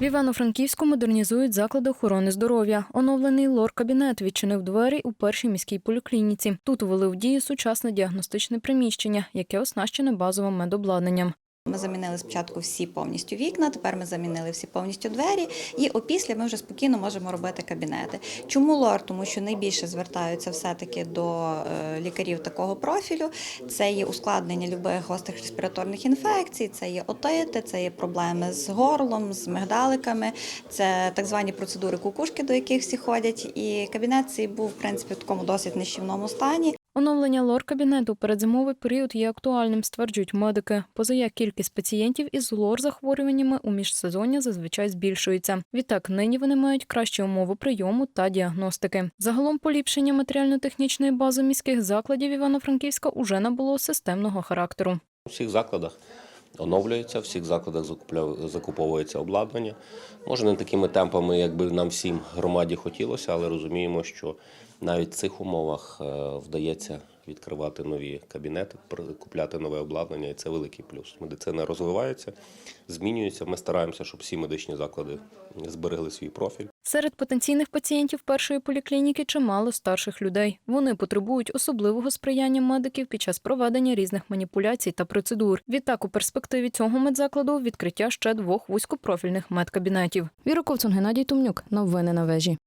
В Івано-Франківську модернізують заклади охорони здоров'я. Оновлений лор-кабінет відчинив двері у першій міській поліклініці. Тут увели в дію сучасне діагностичне приміщення, яке оснащене базовим медобладнанням. Ми замінили спочатку всі повністю вікна, тепер ми замінили всі повністю двері, і опісля ми вже спокійно можемо робити кабінети. Чому лор? Тому що найбільше звертаються все-таки до е, лікарів такого профілю. Це є ускладнення любих гострих респіраторних інфекцій, це є отити, це є проблеми з горлом, з мигдаликами, це так звані процедури кукушки, до яких всі ходять. І кабінет цей був в принципі в такому досить нищівному стані. Оновлення лор-кабінету передзимовий період є актуальним, стверджують медики. Позаяк кількість пацієнтів із лор-захворюваннями у міжсезоння зазвичай збільшується. Відтак нині вони мають кращі умови прийому та діагностики. Загалом поліпшення матеріально-технічної бази міських закладів Івано-Франківська уже набуло системного характеру. У всіх закладах оновлюється, в всіх закладах закуповується обладнання. Може, не такими темпами, як би нам всім громаді хотілося, але розуміємо, що навіть в цих умовах е, вдається відкривати нові кабінети, купляти нове обладнання, і це великий плюс. Медицина розвивається, змінюється. Ми стараємося, щоб всі медичні заклади зберегли свій профіль. Серед потенційних пацієнтів першої поліклініки чимало старших людей. Вони потребують особливого сприяння медиків під час проведення різних маніпуляцій та процедур. Відтак, у перспективі цього медзакладу відкриття ще двох вузькопрофільних медкабінетів. Віра Ковцун, Геннадій Тумнюк. Новини на вежі.